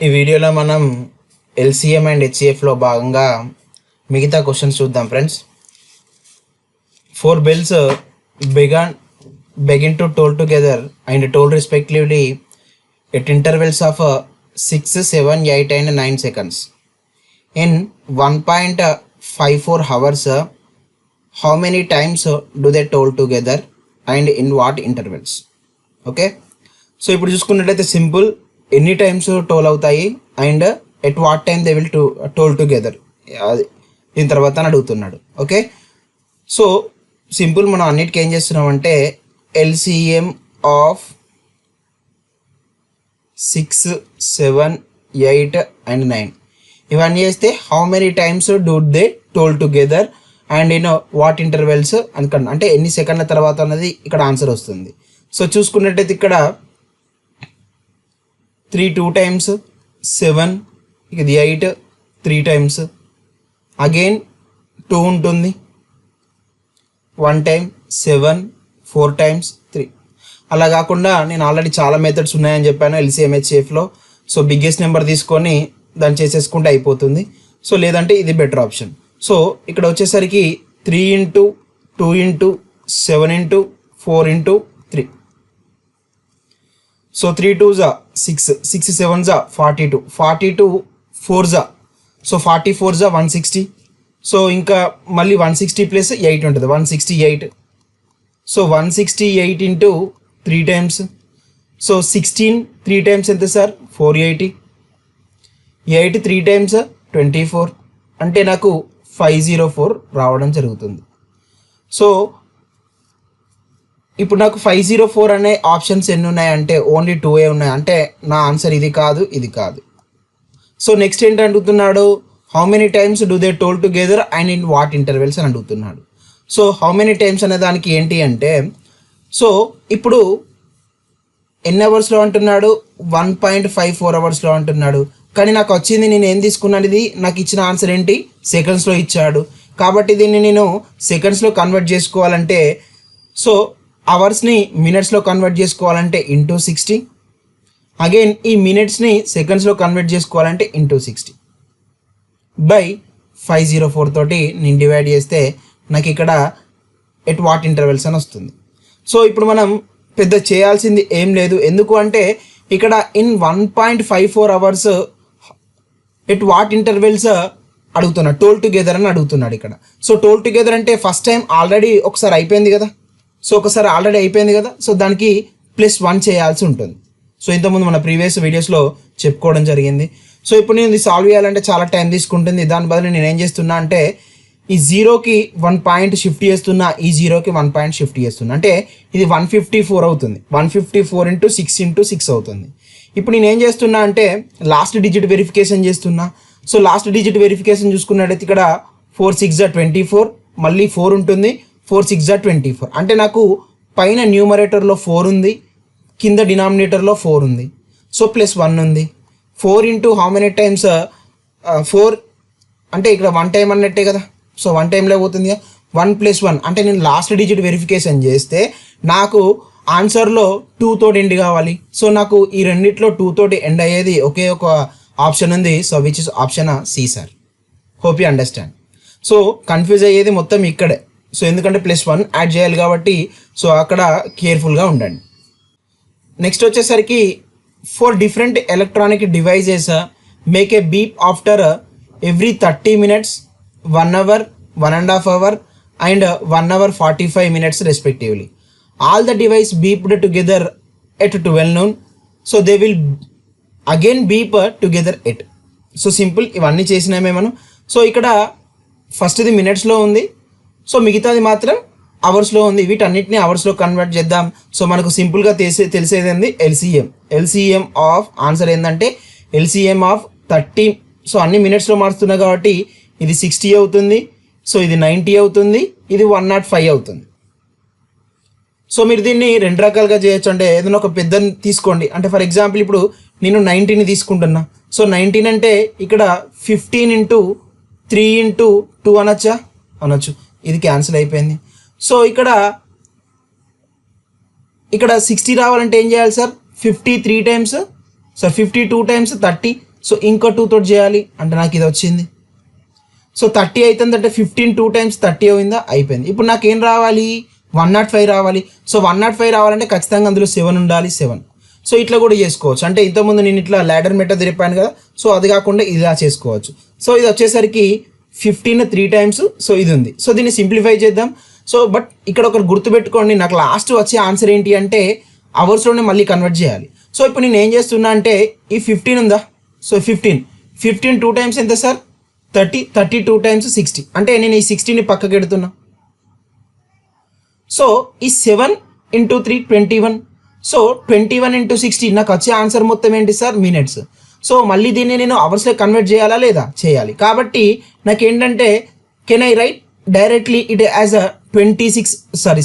ఈ వీడియోలో మనం ఎల్సిఎం అండ్ హెచ్సిఎఫ్లో భాగంగా మిగతా క్వశ్చన్స్ చూద్దాం friends four bells began begin to toll together and toll respectively at intervals of six seven eight and nine seconds in one point five four hours how many times do they toll together and in what intervals okay so ఇప్పుడు చూసుకున్నట్లయితే simple ఎన్ని times toll అవుతాయి? And at what time they will to toll together? దీని తర్వాత అని అడుగుతున్నాడు. Okay? So simple మనం అన్నిటికీ ఏం చేస్తున్నామంటే LCM of six seven eight and nine. ఇవన్నీ చేస్తే how many times do they toll together and you know what intervals అనుకోండి అంటే ఎన్ని సెకండ్ల తర్వాత అన్నది ఇక్కడ ఆన్సర్ వస్తుంది. సో చూసుకున్నట్టయితే ఇక్కడ త్రీ టూ టైమ్స్ సెవెన్ ఇది eight three times. Again two ఉంటుంది. One time seven four times three అలా కాకుండా నేను ఆల్రెడీ చాలా మెథడ్స్ ఉన్నాయని చెప్పాను ఎల్సీఎంహెచ్ఎఫ్లో సో బిగ్గెస్ట్ నెంబర్ తీసుకొని దాన్ని చేసేసుకుంటే అయిపోతుంది. సో లేదంటే ఇది బెటర్ ఆప్షన్ సో ఇక్కడ వచ్చేసరికి three into two into seven into four into so three two జా సిక్స్ సిక్స్ సెవెన్ జా forty two forty two four జా సో ఫార్టీ ఫోర్ జా వన్ సిక్స్టీ సో ఇంకా మళ్ళీ వన్ సిక్స్టీ ప్లస్ ఎయిట్ ఉంటుంది. One sixty eight so one sixty eight into three times so sixteen three times ఎంత sir four eighty eight three times twenty four అంటే నాకు five zero four రావడం జరుగుతుంది. So ఇప్పుడు నాకు ఫైవ్ జీరో ఫోర్ అనే options ఎన్ని ఉన్నాయంటే ఓన్లీ టూ ఏ ఉన్నాయి. అంటే నా ఆన్సర్ ఇది కాదు ఇది కాదు. సో నెక్స్ట్ ఏంటి అడుగుతున్నాడు? How many times do they toll together and in what intervals అని అడుగుతున్నాడు. సో హౌ మెనీ టైమ్స్ అనే దానికి ఏంటి అంటే సో ఇప్పుడు ఎన్ని అవర్స్లో అంటున్నాడు? వన్ పాయింట్ ఫైవ్ ఫోర్ అవర్స్లో అంటున్నాడు. కానీ నాకు వచ్చింది నేను ఏం తీసుకున్నాను ఇది నాకు ఇచ్చిన ఆన్సర్ ఏంటి? సెకండ్స్లో ఇచ్చాడు. కాబట్టి దీన్ని నేను సెకండ్స్లో కన్వర్ట్ చేసుకోవాలంటే సో అవర్స్ని మినిట్స్లో కన్వర్ట్ చేసుకోవాలంటే ఇంటూ సిక్స్టీ అగైన్ ఈ మినిట్స్ని సెకండ్స్లో కన్వర్ట్ చేసుకోవాలంటే into sixty by five zero four తోటి నేను డివైడ్ చేస్తే నాకు ఇక్కడ ఎట్ వాట్ ఇంటర్వెల్స్ అని వస్తుంది. సో ఇప్పుడు మనం పెద్ద చేయాల్సింది ఏం లేదు. ఎందుకు అంటే ఇక్కడ in one point five four hours at what intervals అడుగుతున్నాడు టోల్ టుగెదర్ అని అడుగుతున్నాడు ఇక్కడ. సో టోల్ టుగెదర్ అంటే ఫస్ట్ టైం ఆల్రెడీ ఒకసారి అయిపోయింది కదా. సో ఒకసారి ఆల్రెడీ అయిపోయింది కదా సో దానికి ప్లస్ వన్ చేయాల్సి ఉంటుంది. సో ఇంతకుముందు మన ప్రీవియస్ వీడియోస్లో చెప్పుకోవడం జరిగింది. సో ఇప్పుడు నేను ఇది సాల్వ్ చేయాలంటే చాలా టైం తీసుకుంటుంది. దాని బదులు నేను ఏం చేస్తున్నా అంటే ఈ జీరోకి వన్ పాయింట్ షిఫ్ట్ చేస్తున్నా ఈ జీరోకి వన్ పాయింట్ షిఫ్ట్ చేస్తున్నా. అంటే ఇది వన్ ఫిఫ్టీ ఫోర్ అవుతుంది. One fifty four into six into six అవుతుంది. ఇప్పుడు నేను ఏం చేస్తున్నా అంటే లాస్ట్ డిజిట్ వెరిఫికేషన్ చేస్తున్నా. సో లాస్ట్ డిజిట్ వెరిఫికేషన్ చూసుకున్నట్టయితే ఇక్కడ ఫోర్ సిక్స్ జా ట్వంటీ ఫోర్ మళ్ళీ ఫోర్ ఉంటుంది. ఫోర్ సిక్స్ జా ట్వంటీ ఫోర్. అంటే నాకు పైన న్యూమరేటర్లో ఫోర్ ఉంది కింద డినామినేటర్లో ఫోర్ ఉంది. సో ప్లస్ వన్ ఉంది. Four into how many times four అంటే ఇక్కడ వన్ టైం అన్నట్టే కదా. సో వన్ టైంలో పోతుంది వన్ ప్లస్ వన్. అంటే నేను లాస్ట్ డిజిట్ వెరిఫికేషన్ చేస్తే నాకు ఆన్సర్లో టూ తోటి ఎండ్ కావాలి. సో నాకు ఈ రెండిట్లో టూ తోటి ఎండ్ అయ్యేది ఒకే ఒక ఆప్షన్ ఉంది. So which is option C sir hope you understand so confuse అయ్యేది మొత్తం ఇక్కడే. సో ఎందుకంటే ప్లస్ వన్ యాడ్ చేయాలి కాబట్టి సో అక్కడ కేర్ఫుల్గా ఉండండి. నెక్స్ట్ వచ్చేసరికి four different electronic devices make a beep after every thirty minutes one hour one and half hour and one hour forty five minutes respectively all the device beeped together at twelve noon so they will again beep together at so simple ఇవన్నీ చేసినామే మనం. So ఇక్కడ ఫస్ట్ది మినిట్స్లో ఉంది. So మిగతాది మాత్రం అవర్స్లో ఉంది. వీటన్నిటిని అవర్స్లో కన్వర్ట్ చేద్దాం. సో మనకు సింపుల్గా తెలిసే తెలిసేది ఏంది ఎల్సీఎం ఎల్సీఎం ఆఫ్ ఆన్సర్ ఏంటంటే ఎల్సీఎం ఆఫ్ థర్టీ సో అన్ని మినిట్స్లో మారుస్తున్నా కాబట్టి ఇది సిక్స్టీ అవుతుంది. సో ఇది నైంటీ అవుతుంది. ఇది వన్ నాట్ ఫైవ్ అవుతుంది. సో మీరు దీన్ని రెండు రకాలుగా చేయొచ్చు. అంటే ఏదైనా ఒక పెద్ద తీసుకోండి. అంటే ఫర్ ఎగ్జాంపుల్ ఇప్పుడు నేను నైన్టీని తీసుకుంటున్నా. సో నైన్టీన్ అంటే ఇక్కడ fifteen into three into two అనొచ్చా? అనొచ్చు. ఇది క్యాన్సిల్ అయిపోయింది. సో ఇక్కడ ఇక్కడ సిక్స్టీ రావాలంటే ఏం చేయాలి sir? Fifty three times so fifty two times thirty so ఇంకో టూ తోటి చేయాలి. అంటే నాకు ఇది వచ్చింది. సో థర్టీ అవుతుందంటే ఫిఫ్టీన్ టూ టైమ్స్ థర్టీ అయిందా? అయిపోయింది. ఇప్పుడు నాకు ఏం రావాలి? వన్ నాట్ ఫైవ్ రావాలి. సో వన్ నాట్ ఫైవ్ రావాలంటే ఖచ్చితంగా అందులో సెవెన్ ఉండాలి సెవెన్ సో ఇట్లా కూడా చేసుకోవచ్చు. అంటే ఇంతకుముందు నేను ఇట్లా ల్యాడర్ మెథడ్ తిరిపాను కదా సో అది కాకుండా ఇలా చేసుకోవచ్చు. సో ఇది వచ్చేసరికి ఫిఫ్టీన్ త్రీ టైమ్స్ సో ఇది ఉంది సో దీన్ని సింప్లిఫై చేద్దాం. సో బట్ ఇక్కడ ఒకటి గుర్తుపెట్టుకోండి నాకు లాస్ట్ వచ్చే ఆన్సర్ ఏంటి అంటే అవర్స్లోనే మళ్ళీ కన్వర్ట్ చేయాలి. సో ఇప్పుడు నేను ఏం చేస్తున్నా అంటే ఈ ఫిఫ్టీన్ ఉందా? So fifteen fifteen two times ఎంత sir thirty thirty two times sixty అంటే నేను ఈ సిక్స్టీని పక్కకి ఎడుతున్నా. సో ఈ seven into three twenty one so twenty one into sixty నాకు వచ్చే ఆన్సర్ మొత్తం ఏంటి సార్ మినిట్స్ సో మళ్ళీ దీన్ని నేను అవర్స్లో కన్వర్ట్ చేయాలా లేదా? చేయాలి. కాబట్టి నాకు ఏంటంటే can I write directly it as a twenty six sorry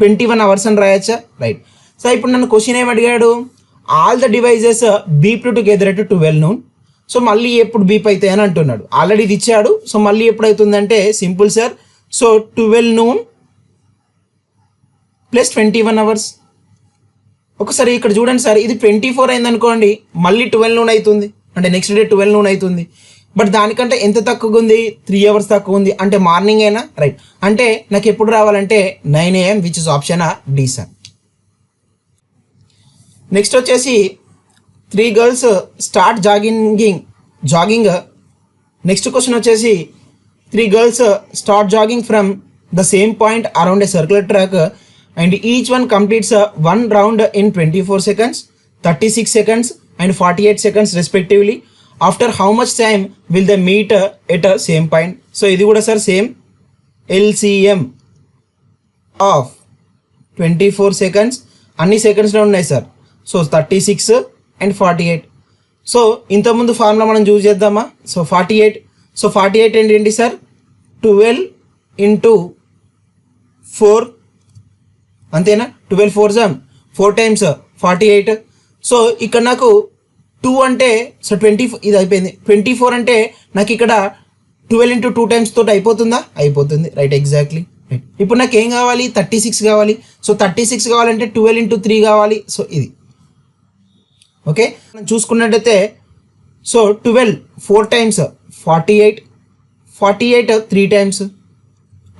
twenty one hours అని రాయచ్చా? రైట్ సో ఇప్పుడు నన్ను క్వశ్చన్ ఏమి అడిగాడు? All the devices beep together at twelve noon so మళ్ళీ ఎప్పుడు బీప్ అవుతాయి అని అంటున్నాడు. ఆల్రెడీ ఇది ఇచ్చాడు. సో మళ్ళీ ఎప్పుడవుతుందంటే simple sir so twelve noon plus twenty one hours ఒకసారి ఇక్కడ చూడండి సార్ ఇది ట్వంటీ ఫోర్ అయింది అనుకోండి మళ్ళీ ట్వెల్వ్ నూన్ అవుతుంది. అంటే నెక్స్ట్ డే ట్వెల్వ్ నూన్ అవుతుంది. బట్ దానికంటే ఎంత తక్కువగా ఉంది త్రీ అవర్స్ తక్కువ ఉంది అంటే మార్నింగ్ అయినా రైట్. అంటే నాకు ఎప్పుడు రావాలంటే nine AM which is option are D sir next వచ్చేసి three girls start జాగింగింగ్ jogging next question వచ్చేసి three girls start jogging from the same point around a circular track and each one completes one round in twenty four seconds thirty six seconds and forty eight seconds respectively after how much time will the meet at same point so ఇది కూడా sir same LCM of twenty four seconds అన్ని సెకండ్స్లో ఉన్నాయి sir so thirty six and forty eight so ఇంతకుముందు formula మనం చూస్ చేద్దామా? So forty eight so forty eight ఏంటి ఏంటి సార్ ట్వెల్వ్ ఇంటూ ఫోర్ అంతేనా? Twelve four jam four times forty eight so ఇక్కడ నాకు టూ అంటే సో ట్వంటీ ఇది అయిపోయింది. ట్వంటీ ఫోర్ అంటే నాకు ఇక్కడ ట్వెల్వ్ ఇంటూ టూ టైమ్స్ తోటి అయిపోతుందా? అయిపోతుంది. Right exactly. రైట్. ఇప్పుడు నాకు ఏం కావాలి? థర్టీ సిక్స్ కావాలి. సో థర్టీ సిక్స్ కావాలంటే ట్వెల్వ్ ఇంటూ త్రీ కావాలి. సో ఇది. ఓకే? మనం చూసుకున్నట్టయితే so twelve four times forty eight. Forty eight three times.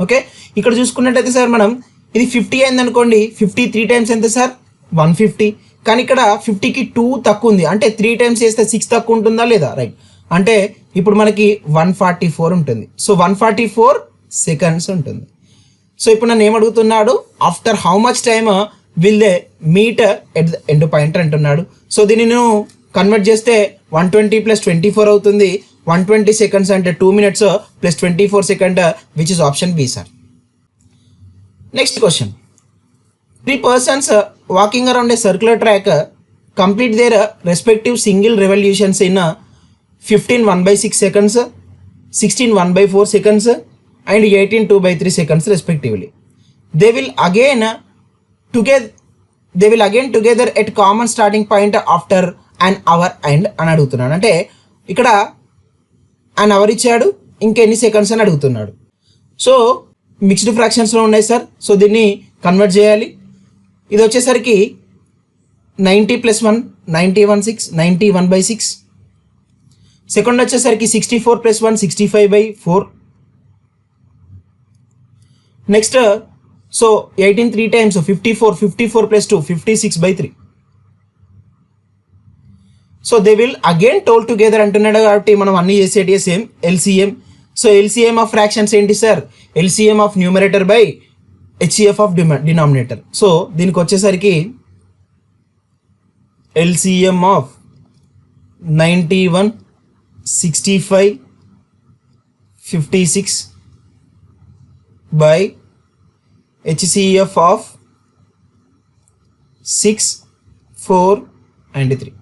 Okay? ఇక్కడ చూసుకున్నట్టయితే సార్ మనం ఇది ఫిఫ్టీ అయింది అనుకోండి ఫిఫ్టీ త్రీ టైమ్స్ ఎంత సార్? One fifty. కానీ ఇక్కడ ఫిఫ్టీకి టూ తక్కువ ఉంది అంటే త్రీ టైమ్స్ చేస్తే సిక్స్ తక్కువ ఉంటుందా లేదా? రైట్ అంటే ఇప్పుడు మనకి వన్ ఫార్టీ ఫోర్ ఉంటుంది. So one forty four seconds ఉంటుంది. సో ఇప్పుడు నన్ను ఏమడుగుతున్నాడు after how much time will they meet at the end point అంటున్నాడు. సో దీన్ని నేను కన్వర్ట్ చేస్తే one twenty plus twenty four అవుతుంది. వన్ ట్వంటీ సెకండ్స్ అంటే two minutes plus twenty four second which is option B sir next question three persons walking around a circular track complete their respective single revolutions in fifteen one by six seconds sixteen one by four seconds and eighteen two by three seconds respectively they will again together they will again together at common starting point after an hour and అని అడుగుతున్నాడు. అంటే ఇక్కడ an hour ఇచ్చాడు ఇంకెన్ని seconds అని అడుగుతున్నాడు. So mixed ఫ్రాక్షన్స్లో ఉన్నాయి సార్ సో దీన్ని కన్వర్ట్ చేయాలి. ఇది వచ్చేసరికి ninety plus one ninety one six ninety one by six. Second వచ్చేసరికి sixty four plus one sixty five by four. Next so eighteen three times fifty four fifty four plus two fifty six by three. So they will again toll together అంటున్నాడు కాబట్టి మనం అన్ని చేసేటి same LCM so LCM of fractions ఏంటి sir LCM of numerator by HCF of denominator so దీనికి వచ్చేసరికి LCM of ninety one sixty five fifty six by HCF of six four and three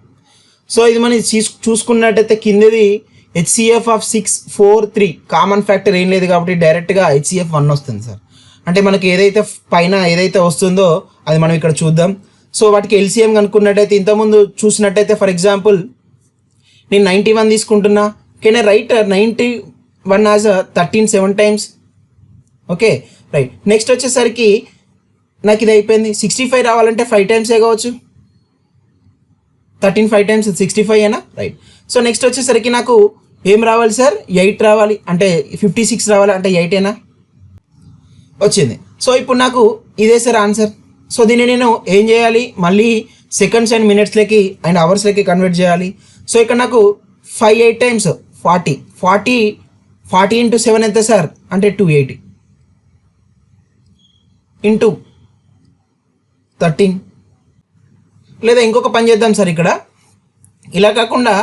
so ఇది మనం చూసుకున్నట్టయితే కిందది HCF of six four three common factor ఏం లేదు కాబట్టి డైరెక్ట్గా హెచ్సిఎఫ్ వన్ వస్తుంది సార్. అంటే మనకి ఏదైతే పైన ఏదైతే వస్తుందో అది మనం ఇక్కడ చూద్దాం. సో వాటికి ఎల్సిఎం కనుక్కున్నట్టయితే ఇంతకుముందు చూసినట్టయితే ఫర్ ఎగ్జాంపుల్ నేను నైంటీ వన్ తీసుకుంటున్నా can I write ninety one as thirteen seven times okay right next వచ్చేసరికి నాకు ఇది అయిపోయింది. సిక్స్టీ ఫైవ్ రావాలంటే ఫైవ్ టైమ్స్ కావచ్చు? Thirteen five times sixty five అయినా రైట్ సో నెక్స్ట్ వచ్చేసరికి నాకు ఏం రావాలి సార్ ఎయిట్ రావాలి. అంటే ఫిఫ్టీ సిక్స్ రావాలి అంటే ఎయిట్ అయినా వచ్చింది. సో ఇప్పుడు నాకు ఇదే సార్ ఆన్సర్ సో దీన్ని నేను ఏం చేయాలి? మళ్ళీ సెకండ్స్ అండ్ మినిట్స్లకి అండ్ అవర్స్లకి కన్వర్ట్ చేయాలి. సో ఇక్కడ నాకు five eight times forty forty forty into seven ఎంత సార్? అంటే టూ ఎయిటీ ఇంటూ థర్టీన్ లేదా ఇంకొక పని చేద్దాం సార్ ఇక్కడ. ఇలా కాకుండా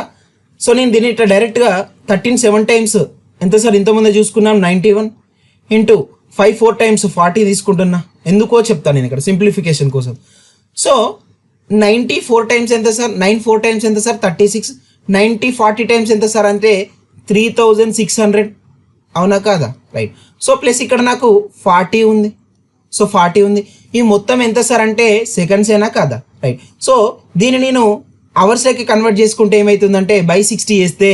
సో నేను దీన్ని ఇట్లా డైరెక్ట్గా థర్టీన్ సెవెన్ టైమ్స్ ఎంత సార్? ఇంతకుముందే చూసుకున్నాం ninety one into five four times forty తీసుకుంటున్నా. ఎందుకో చెప్తాను నేను ఇక్కడ సింప్లిఫికేషన్ కోసం. సో నైంటీ ఫోర్ టైమ్స్ ఎంత సార్? నైన్ ఫోర్ టైమ్స్ ఎంత sir? Thirty six ninety forty times ఎంత సార్ అంటే త్రీ థౌజండ్ సిక్స్ హండ్రెడ్ అవునా కాదా? రైట్ సో ప్లస్ ఇక్కడ నాకు ఫార్టీ ఉంది. సో ఫార్టీ ఉంది. ఈ మొత్తం ఎంత సార్ అంటే సెకండ్స్ అయినా కాదా? రైట్ సో దీన్ని నేను అవర్స్లోకి కన్వర్ట్ చేసుకుంటే ఏమవుతుందంటే బై సిక్స్టీ చేస్తే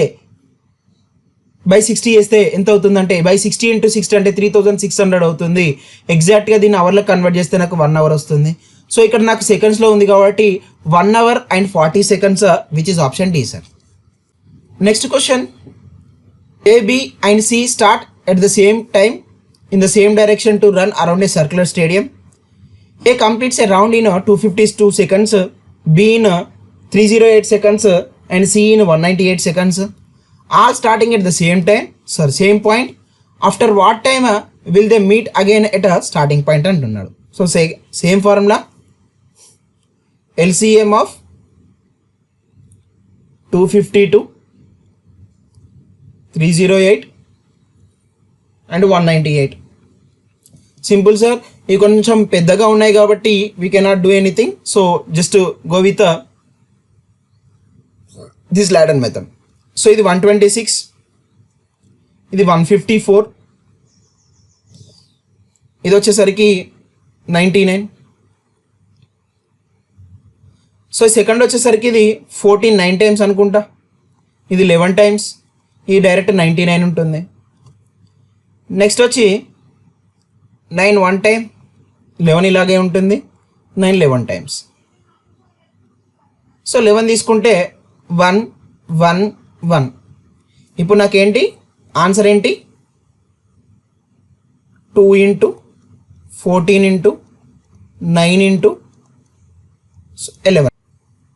బై సిక్స్టీ చేస్తే ఎంత అవుతుందంటే బై సిక్స్టీ ఇంటూ సిక్స్టీ అంటే త్రీ థౌజండ్ సిక్స్ హండ్రెడ్ అవుతుంది. ఎగ్జాక్ట్గా దీన్ని అవర్లో కన్వర్ట్ చేస్తే నాకు వన్ అవర్ వస్తుంది. సో ఇక్కడ నాకు సెకండ్స్లో ఉంది కాబట్టి one hour and forty seconds which is option D sir next question A B and C start at the same time in the same direction to run around a circular stadium A completes a round in two fifty two seconds B in three zero eight seconds and C in one ninety eight seconds All starting at the same time, sir same point. After what time uh, will they meet again at a starting point అంటున్నాడు so say same formula LCM of two fifty two three zero eight and one ninety eight simple sir ఇవి కొంచెం పెద్దగా ఉన్నాయి కాబట్టి we cannot do anything so just go with this ladder method so ఇది one twenty six ఇది one fifty four ఇది వచ్చేసరికి ninety nine so second వచ్చేసరికి ఇది ఫోర్టీన్ నైన్ టైమ్స్ అనుకుంటా. ఇది లెవెన్ టైమ్స్ ఈ డైరెక్ట్ నైంటీ నైన్ ఉంటుంది. నెక్స్ట్ వచ్చి నైన్ వన్ టైం లెవెన్ ఇలాగే ఉంటుంది. Nine eleven times so eleven తీసుకుంటే వన్ వన్ వన్. ఇప్పుడు నాకేంటి? ఆన్సర్ ఏంటి? Two into fourteen into nine into eleven.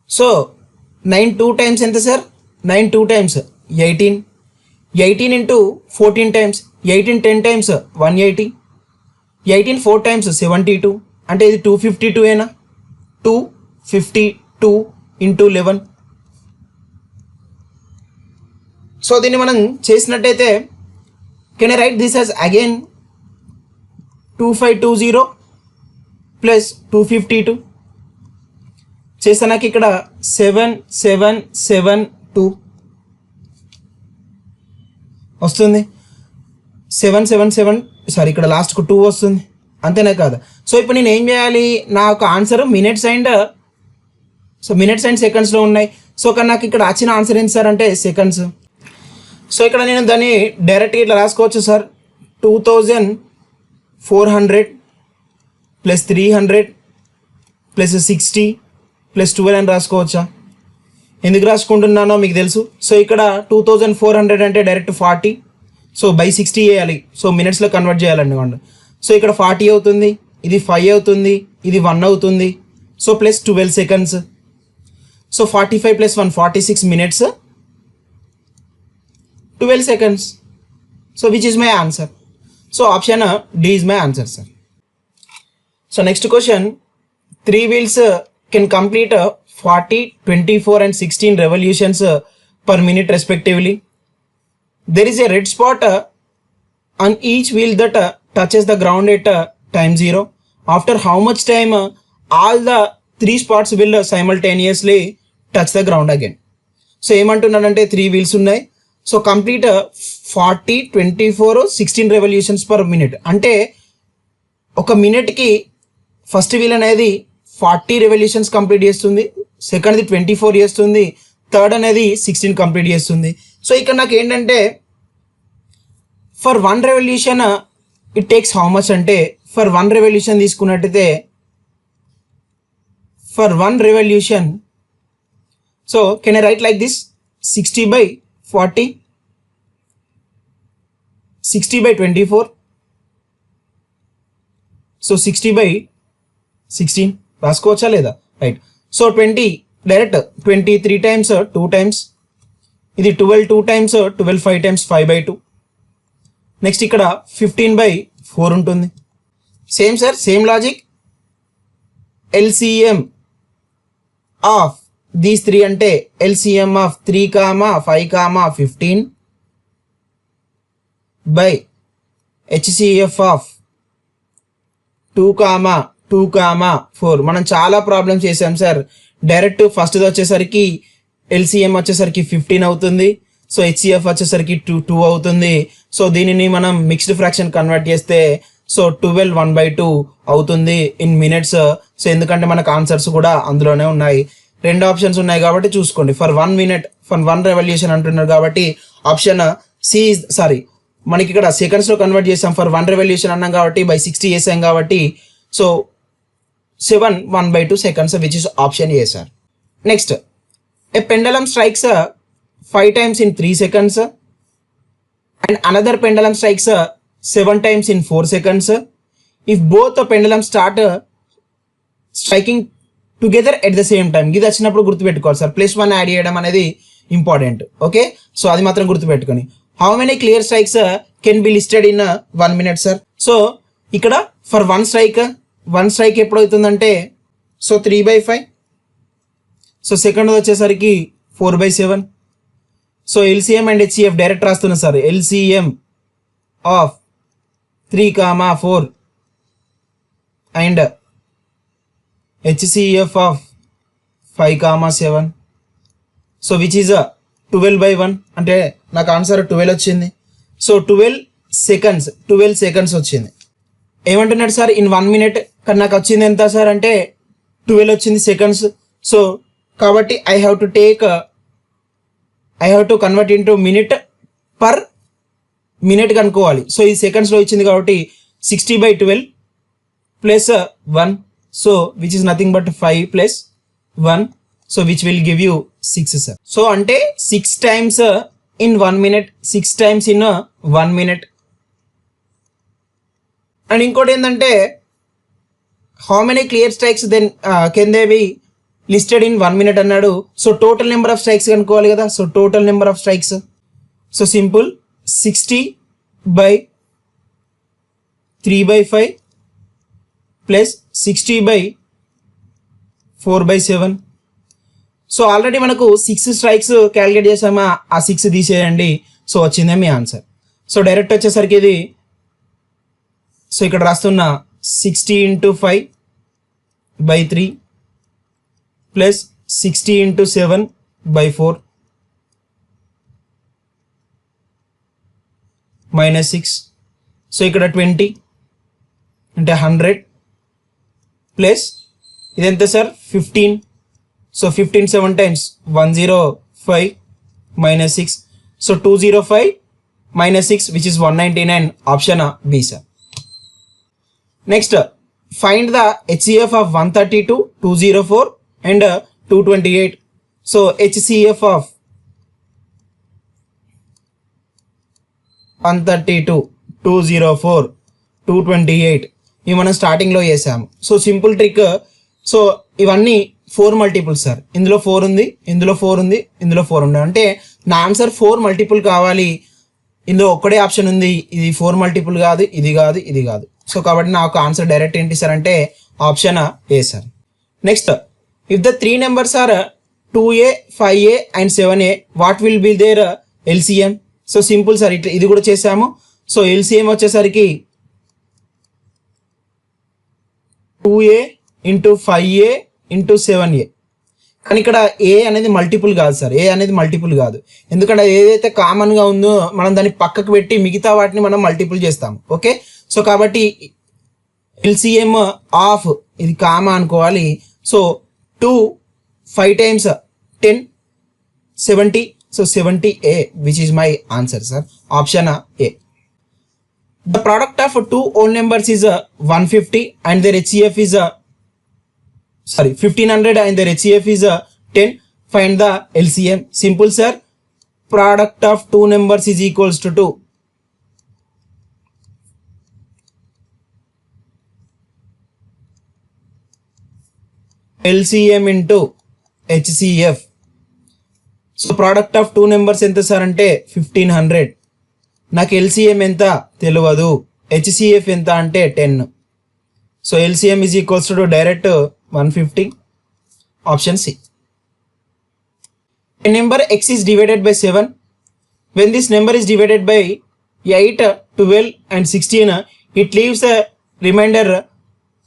So nine two times ఎంత sir? Nine two times. Eighteen. Eighteen into fourteen times. Eighteen ten times. One eighty. Eighteen four times. Seventy two. అంటే ఇది two fifty two ఏనా two fifty two into eleven. So దీన్ని మనం చేసినట్టయితే can I write this as again two five two zero plus two fifty two చేస్తే నాకు ఇక్కడ seven seven seven two వస్తుంది. సెవెన్ సెవెన్ సెవెన్ సారీ ఇక్కడ లాస్ట్కు టూ వస్తుంది. అంతేనే కాదు. సో ఇప్పుడు నేను ఏం చేయాలి? నా యొక్క answer minutes and so minutes and సెకండ్స్లో ఉన్నాయి. సో కానీ నాకు ఇక్కడ వచ్చిన ఆన్సర్ ఏంటి సార్ అంటే సెకండ్స్ సో ఇక్కడ నేను దాన్ని డైరెక్ట్గా ఇట్లా రాసుకోవచ్చు sir two thousand four hundred plus three hundred plus sixty plus twelve అని రాసుకోవచ్చా? ఎందుకు రాసుకుంటున్నానో మీకు తెలుసు. సో ఇక్కడ టూ థౌజండ్ ఫోర్ హండ్రెడ్ అంటే direct forty so by sixty వేయాలి సో మినిట్స్లో కన్వర్ట్ చేయాలండి వాళ్ళు సో ఇక్కడ ఫార్టీ అవుతుంది ఇది ఫైవ్ అవుతుంది ఇది వన్ అవుతుంది. So plus twelve seconds so forty five plus one forty six minutes twelve seconds so which is my answer so option D is my answer sir so next question three wheels can complete forty twenty four and sixteen revolutions per minute respectively there is a red spot on each wheel that uh, touches the ground at uh, time zero after how much time uh, all the three spots will uh, simultaneously touch the ground again so ఏమంటున్నాడంటే three wheels ఉన్నాయి so complete forty twenty four sixteen revolutions per minute అంటే ఒక మినిట్కి first wheel అనేది forty revolutions complete చేస్తుంది. సెకండ్ది twenty four చేస్తుంది. Third అనేది సిక్స్టీన్ కంప్లీట్ చేస్తుంది. సో ఇక్కడ నాకు ఏంటంటే for one revolution it takes how much అంటే ఫర్ వన్ రెవల్యూషన్ తీసుకున్నట్టయితే for one revolution so can I write like this sixty by forty sixty by twenty four. So sixty by sixteen. రాసుకోవచ్చా లేదా? Right so twenty direct twenty three times two times ఇది twelve two times twelve five times five by two next ఇక్కడ fifteen by four ఉంటుంది. Same sir same logic LCM of these three అంటే LCM of three comma five comma fifteen by HCF of two comma two comma four మనం చాలా problems చేసాం sir direct ఫస్ట్ది వచ్చేసరికి LCM వచ్చేసరికి fifteen అవుతుంది. So HCF వచ్చేసరికి టూ టూ అవుతుంది. సో దీనిని మనం మిక్స్డ్ ఫ్రాక్షన్ కన్వర్ట్ చేస్తే so twelve one by two అవుతుంది ఇన్ మినిట్స్ సో ఎందుకంటే మనకు ఆన్సర్స్ కూడా అందులోనే ఉన్నాయి. రెండు ఆప్షన్స్ ఉన్నాయి కాబట్టి చూసుకోండి. For one minute for one revolution అంటున్నారు కాబట్టి ఆప్షన్ సి సారీ మనకి ఇక్కడ సెకండ్స్లో కన్వర్ట్ చేసాం. ఫర్ వన్ రెవల్యూషన్ అన్నాం కాబట్టి బై సిక్స్టీ చేసాం కాబట్టి so seven one by two seconds which is option A sir next a pendulum strikes five times in three seconds and another pendulum strikes seven times in four seconds if both pendulum start striking together at the same time ఇది వచ్చినప్పుడు గుర్తుపెట్టుకోవాలి sir. Plus one add చేయడం అనేది important. Okay? So అది మాత్రం గుర్తుపెట్టుకొని. How many clear strikes can be listed in one minute sir so ఇక్కడ for one strike one strike ఎప్పుడవుతుందంటే so three by five so second వచ్చేసరికి four by seven so LCM and HCF direct రాస్తున్నా sir. LCM of three comma four and HCF of five comma seven so which is twelve by one అంటే నాకు answer twelve వచ్చింది. So twelve seconds twelve seconds వచ్చింది. ఏమంటున్నాడు sir? In one minute కానీ నాకు వచ్చింది ఎంత సార్? అంటే ట్వెల్వ్ వచ్చింది సెకండ్స్ సో కాబట్టి I have to take I have to convert into minute per minute కనుక్కోవాలి. సో ఈ సెకండ్స్లో ఇచ్చింది కాబట్టి sixty by twelve plus one so which is nothing but five plus one so which will give you six sir so అంటే six times in one minute six times in one minute and ఇంకోటి ఏంటంటే how many clear strikes then can they be listed in one minute అన్నాడు. So total number of strikes కనుక్కోవాలి కదా. So total number of strikes so simple sixty by three by five plus sixty by four by seven. So already మనకు six strikes calculate చేసామా? ఆ six తీసేయండి. So వచ్చిందే మీ answer. So direct వచ్చేసరికి ఇది సో ఇక్కడ రాస్తున్న sixty into five by three plus sixty into seven by four minus six. So ఇక్కడ ట్వంటీ అంటే hundred. Plus, then sir fifteen 15. So 15 seven times 105 minus 6. So 205 minus 6 which is 199 option B sir. Next find the HCF of 132, 204 and uh, 228. So HCF of 132, 204, 228 ఇవి మనం స్టార్టింగ్లో వేసాము so simple trick so ఇవన్నీ four multiples sir ఇందులో four ఉంది ఇందులో four ఉంది ఇందులో ఫోర్ ఉంది. అంటే నా ఆన్సర్ ఫోర్ మల్టిపుల్ కావాలి. ఇందులో ఒక్కడే ఆప్షన్ ఉంది. ఇది ఫోర్ మల్టిపుల్ కాదు ఇది కాదు ఇది కాదు. సో కాబట్టి నాకు ఆన్సర్ డైరెక్ట్ ఏంటి సార్ అంటే option A sir next if the three numbers are two A five A and seven A what will be their LCM so simple sir ఇట్లా ఇది కూడా చేసాము. సో ఎల్సిఎం వచ్చేసరికి two A into five A into seven A కానీ ఇక్కడ ఏ అనేది multiple కాదు sir. ఏ అనేది మల్టిపుల్ కాదు. ఎందుకంటే ఏదైతే కామన్గా ఉందో మనం దాన్ని పక్కకు పెట్టి మిగతా వాటిని మనం మల్టిపుల్ చేస్తాం ఓకే సో కాబట్టి ఎల్సిఎం ఆఫ్ ఇది కామా అనుకోవాలి. So two five times ten seventy so seventy A which is my answer sir option A The product of two whole numbers is uh, 150 and their HCF is uh, sorry 1500 and their HCF is uh, 10. Find the LCM simple sir product of two numbers is equals to to LCM into HCF so product of two numbers ఎంత sir అంటే fifteen hundred నాకు LCM ఎంత తెలియదు HCF ఎంత అంటే ten so LCM is equals to direct one fifty option C number X is divided by seven when this number is divided by eight twelve and sixteen it leaves the remainder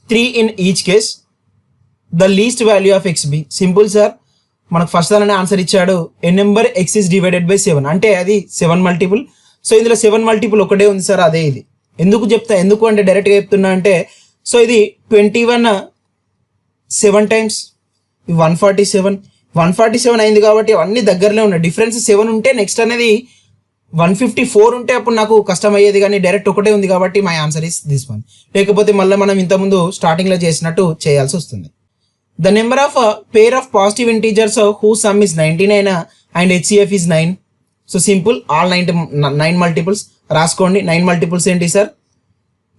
three in each case the least value of X be simple sir మనకు first దాని answer ఇచ్చాడు. A number X is divided by seven అంటే అది seven multiple so ఇందులో seven multiple ఒకటే ఉంది sir అదే ఇది. ఎందుకు చెప్తా? ఎందుకు అంటే డైరెక్ట్గా చెప్తున్నా అంటే సో ఇది twenty one seven times one forty seven one forty seven అయింది కాబట్టి అవన్నీ దగ్గరలో ఉన్నాయి. డిఫరెన్స్ సెవెన్ ఉంటే నెక్స్ట్ అనేది వన్ ఫిఫ్టీ ఫోర్ ఉంటే అప్పుడు నాకు కష్టం అయ్యేది కానీ డైరెక్ట్ ఒకటే ఉంది కాబట్టి my answer is this one లేకపోతే మళ్ళీ మనం ఇంతకుముందు స్టార్టింగ్లో చేసినట్టు చేయాల్సి వస్తుంది. The number of pair of positive integers who sum is ninety nine and HCF is nine so simple all nine nine multiples రాసుకోండి నైన్ మల్టిపుల్స్ ఏంటి sir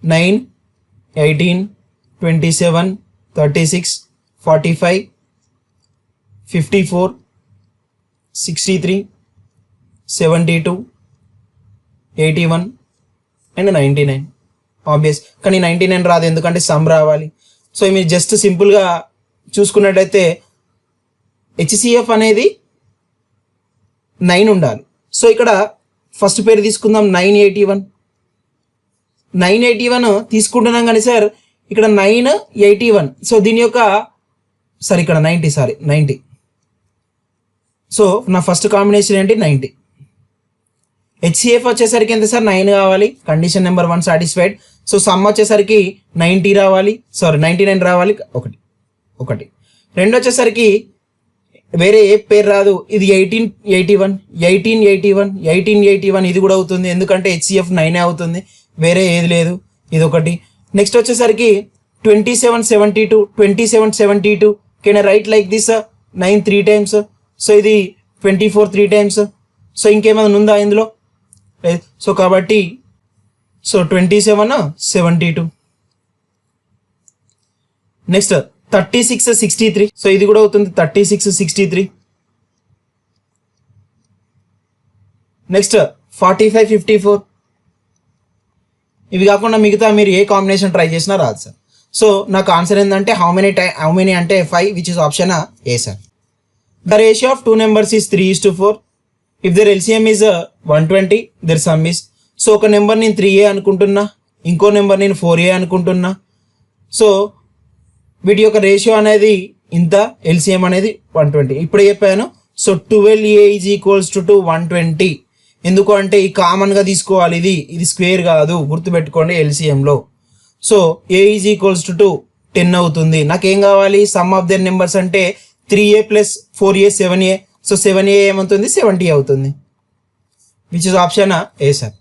nine eighteen twenty seven thirty six forty five fifty four sixty three seventy two eighty one and ninety nine obvious కానీ ninety nine రాదు. ఎందుకంటే some రావాలి. So మీరు just సింపుల్గా చూసుకున్నట్టయితే HCF అనేది నైన్ ఉండాలి. సో ఇక్కడ ఫస్ట్ పేరు తీసుకుందాం nine eighty one. Nine eighty one తీసుకుంటున్నాం కానీ సార్ ఇక్కడ నైన్ ఎయిటీ వన్. సో దీని యొక్క సార్ ఇక్కడ నైంటీ సారీ నైంటీ. సో నా ఫస్ట్ కాంబినేషన్ ఏంటి? నైంటీ. హెచ్సిఎఫ్ వచ్చేసరికి ఎంత సార్? నైన్ కావాలి. Condition number one satisfied so sum వచ్చేసరికి నైంటీ రావాలి. సారీ నైంటీ నైన్ రావాలి. ఒకటి. ఒకటి. రెండు వచ్చేసరికి వేరే ఏ పేరు రాదు. ఇది eighteen eighty one eighteen eighty one eighteen eighty one ఇది కూడా అవుతుంది. ఎందుకంటే హెచ్సిఎఫ్ నైనే అవుతుంది. వేరే ఏది లేదు. ఇది ఒకటి నెక్స్ట్ వచ్చేసరికి twenty seven seventy two twenty seven seventy two can write like this nine three times so ఇది twenty four three times so ఇంకేమైనా ఉందా ఇందులో? సో కాబట్టి so twenty seven seventy two next thirty six sixty three. So ఇది కూడా అవుతుంది thirty six sixty three. Next forty five fifty four ఇవి కాకుండా మిగతా మీరు ఏ కాంబినేషన్ ట్రై చేసినా రాదు సార్ సో నాకు ఆన్సర్ ఏంటంటే how many tie how many అంటే five which is option A sir the ratio of two numbers is three is to four if their LCM is one twenty their sum is so ఒక number నేను three ఏ అనుకుంటున్నా ఇంకో number నేను four ఏ అనుకుంటున్నా. So వీటి యొక్క ratio అనేది ఇంత ఎల్సిఎం అనేది వన్ ట్వంటీ. ఇప్పుడు చెప్పాను so twelve A is equals to to one twenty. ఎందుకు అంటే ఈ కామన్గా తీసుకోవాలి ఇది ఇది స్క్వేర్ కాదు గుర్తుపెట్టుకోండి ఎల్సిఎంలో. So A is equals to to ten అవుతుంది. నాకేం కావాలి? సమ్ ఆఫ్ దర్ నెంబర్స్ అంటే three A plus four A seven A. So seven A ఏమవుతుంది? సెవెంటీ అవుతుంది. Which is option A sir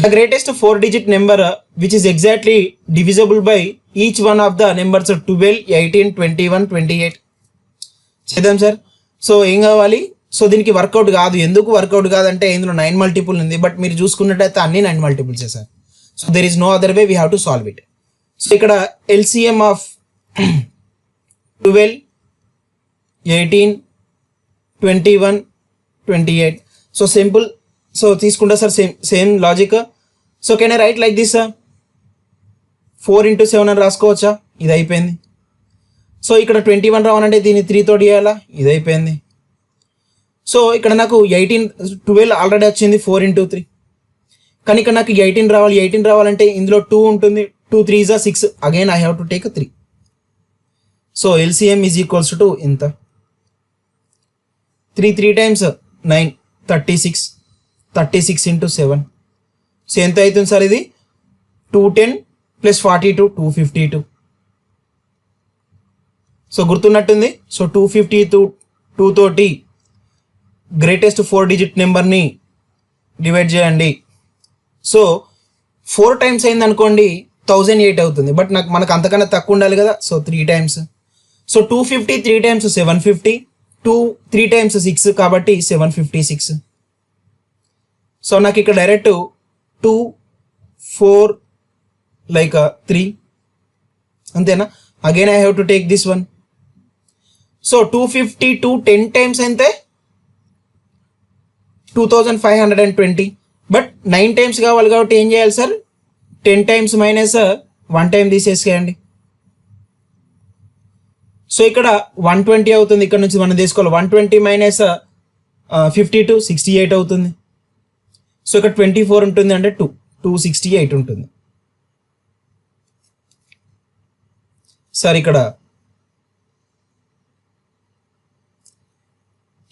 the greatest four digit number which is exactly divisible by each one of the numbers twelve eighteen twenty one twenty eight చేద్దాం sir so ఏం కావాలి? So దీనికి work out కాదు. ఎందుకు work out కాదంటే ఇందులో nine multiple ఉంది. But మీరు చూసుకున్నట్టయితే అన్ని nine multiples sir so there is no other way we have to solve it so ఇక్కడ LCM of twelve eighteen twenty one twenty eight so simple so తీసుకుంటా sir same same logic so can I write like this sir four into seven అని రాసుకోవచ్చా? ఇది అయిపోయింది. So ఇక్కడ twenty one రావాలంటే దీన్ని three తోటి చేయాలా? ఇది అయిపోయింది. సో ఇక్కడ నాకు ఎయిటీన్ ట్వెల్వ్ ఆల్రెడీ వచ్చింది ఫోర్ ఇంటూ త్రీ కానీ ఇక్కడ నాకు ఎయిటీన్ రావాలి ఎయిటీన్ రావాలంటే ఇందులో టూ ఉంటుంది టూ త్రీ జా six again I have to take three so LCM is equals to ఇంత three three times nine thirty six thirty six into seven. So ఎంత అవుతుంది సార్ ఇది? Two ten plus forty two two fifty two. So గుర్తున్నట్టుంది? So two fifty two two తోటి greatest four digit నెంబర్ని divide చేయండి. So four times అయింది అనుకోండి thousand eight అవుతుంది. But నాకు మనకు అంతకన్నా తక్కువ ఉండాలి కదా? So three times. So two fifty three times seven fifty. Two three times six కాబట్టి సెవెన్ ఫిఫ్టీ సిక్స్. సో నాకు ఇక్కడ direct two four like uh, three అంతేనా? Again I have to take this one so two fifty two ten times అయితే two thousand five hundred and twenty but nine times కావాలి కాబట్టి ఏం చేయాలి sir ten times minus one time తీసేసేయండి. So ఇక్కడ one twenty అవుతుంది. ఇక్కడ నుంచి మనం తీసుకోవాలి. One twenty minus fifty two sixty eight అవుతుంది. సో ఇక్కడ ట్వంటీ ఫోర్ ఉంటుంది అంటే టూ టూ సిక్స్టీ ఎయిట్ ఉంటుంది. సార్ ఇక్కడ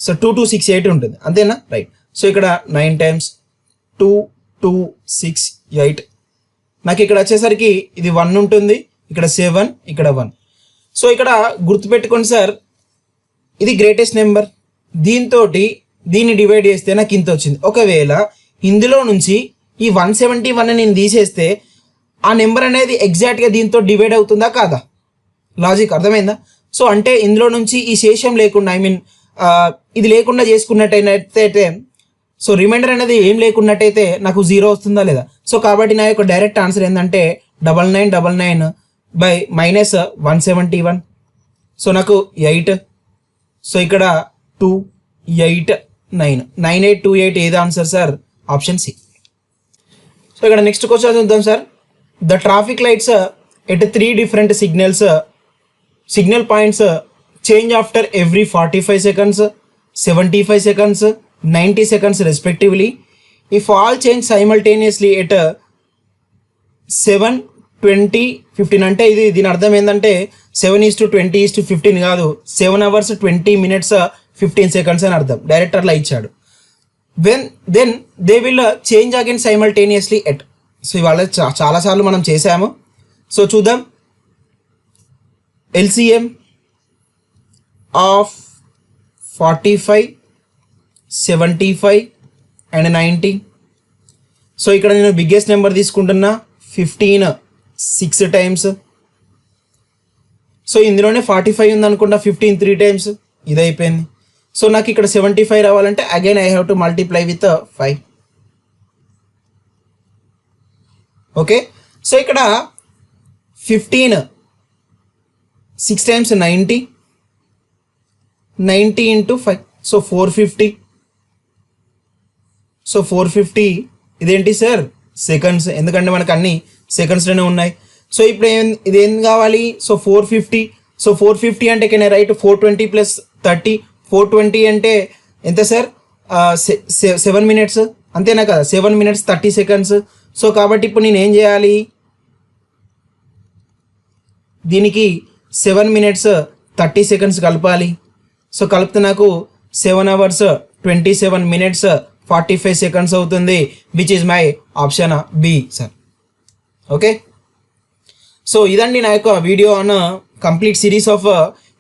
so two two six eight ఉంటుంది. అంతేనా? రైట్ సో ఇక్కడ nine times two two six eight నాకు ఇక్కడ వచ్చేసరికి ఇది వన్ ఉంటుంది ఇక్కడ సెవెన్ ఇక్కడ వన్ సో ఇక్కడ గుర్తుపెట్టుకోండి సార్ ఇది గ్రేటెస్ట్ నెంబర్ దీంతో దీన్ని డివైడ్ చేస్తే నాకు ఇంత వచ్చింది. ఒకవేళ ఇందులో నుంచి ఈ వన్ సెవెంటీ వన్ నేను తీసేస్తే ఆ నెంబర్ అనేది ఎగ్జాక్ట్గా దీంతో డివైడ్ అవుతుందా కాదా? లాజిక్ అర్థమైందా? సో అంటే ఇందులో నుంచి ఈ శేషం లేకుండా ఐ మీన్ ఇది లేకుండా చేసుకున్నట్టయితే సో రిమైండర్ అనేది ఏం లేకున్నట్టయితే నాకు జీరో వస్తుందా లేదా? సో కాబట్టి నా యొక్క డైరెక్ట్ ఆన్సర్ ఏంటంటే double nine double nine by minus one seventy one. So నాకు ఎయిట్. సో ఇక్కడ two eight nine. Nine eight two eight ఏది answer sir? Option C so ఇక్కడ నెక్స్ట్ క్వశ్చన్ చూద్దాం sir the traffic lights at three different signals signal points change after every forty five seconds seventy five seconds ninety seconds respectively if all change simultaneously at seven twenty fifteen అంటే ఇది దీని అర్థం ఏంటంటే seven is to twenty is to fifteen కాదు. Seven hours twenty minutes fifteen seconds అని అర్థం. Direct అట్లా ఇచ్చాడు. When then they will change again simultaneously at so ఇవాళ చాలాసార్లు మనం చేసాము సో చూద్దాం. LCM of forty five seventy five and ninety so ఇక్కడ నేను బిగ్గెస్ట్ నెంబర్ తీసుకుంటున్నా. ఫిఫ్టీన్ సిక్స్ టైమ్స్ సో ఇందులోనే ఫార్టీ ఫైవ్ ఉందనుకుంటా. ఫిఫ్టీన్ త్రీ టైమ్స్ ఇది అయిపోయింది సో నాకు ఇక్కడ సెవెంటీ ఫైవ్ రావాలంటే again I have to multiply with five okay so ఇక్కడ fifteen six times ninety ninety into five so four fifty so four fifty ఇదేంటి sir seconds ఎందుకంటే మనకు అన్ని సెకండ్స్లోనే ఉన్నాయి. సో ఇప్పుడు ఏం ఇది ఏం కావాలి? So four fifty so four fifty అంటే can write four twenty plus thirty four twenty అంటే ఎంత సార్? Seven minutes. అంతేనా కదా? Seven minutes thirty seconds. So కాబట్టి ఇప్పుడు నేను ఏం చేయాలి? దీనికి సెవెన్ మినిట్స్ థర్టీ సెకండ్స్ కలపాలి. సో కలిపితే నాకు seven hours twenty seven minutes forty five seconds అవుతుంది which is my option B sir okay so ఇదండి నా యొక్క video on complete series of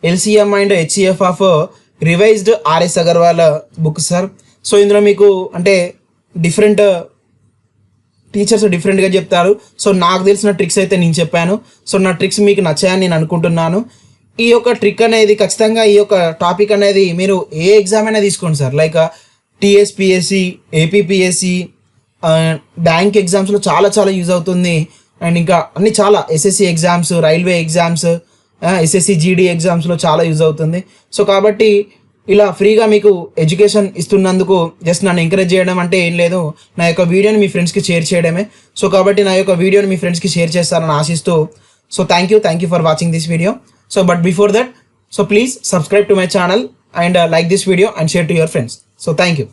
LCM and HCF of revised RS Agarwal book sir. So ఇందులో మీకు అంటే different teachers డిఫరెంట్గా చెప్తారు. So నాకు తెలిసిన ట్రిక్స్ అయితే నేను చెప్పాను. సో నా ట్రిక్స్ మీకు నచ్చాయని నేను అనుకుంటున్నాను. ఈ యొక్క ట్రిక్ అనేది ఖచ్చితంగా ఈ యొక్క టాపిక్ అనేది మీరు ఏ ఎగ్జామ్ అయినా తీసుకోండి sir. Like TSPSC APPSC bank ఎగ్జామ్స్లో చాలా చాలా యూజ్ అవుతుంది. అండ్ ఇంకా అన్ని చాలా SSC exams railway exams SSC GD ఎగ్జామ్స్లో చాలా యూజ్ అవుతుంది. సో కాబట్టి ఇలా ఫ్రీగా మీకు ఎడ్యుకేషన్ ఇస్తున్నందుకు జస్ట్ నన్ను ఎంకరేజ్ చేయడం అంటే ఏం లేదు. నా యొక్క వీడియోని మీ ఫ్రెండ్స్కి షేర్ చేయడమే. సో కాబట్టి నా యొక్క వీడియోని మీ ఫ్రెండ్స్కి షేర్ చేస్తారని ఆశిస్తూ so thank you thank you for watching this video so but before that so please subscribe to my channel and like this video and share to your friends so thank you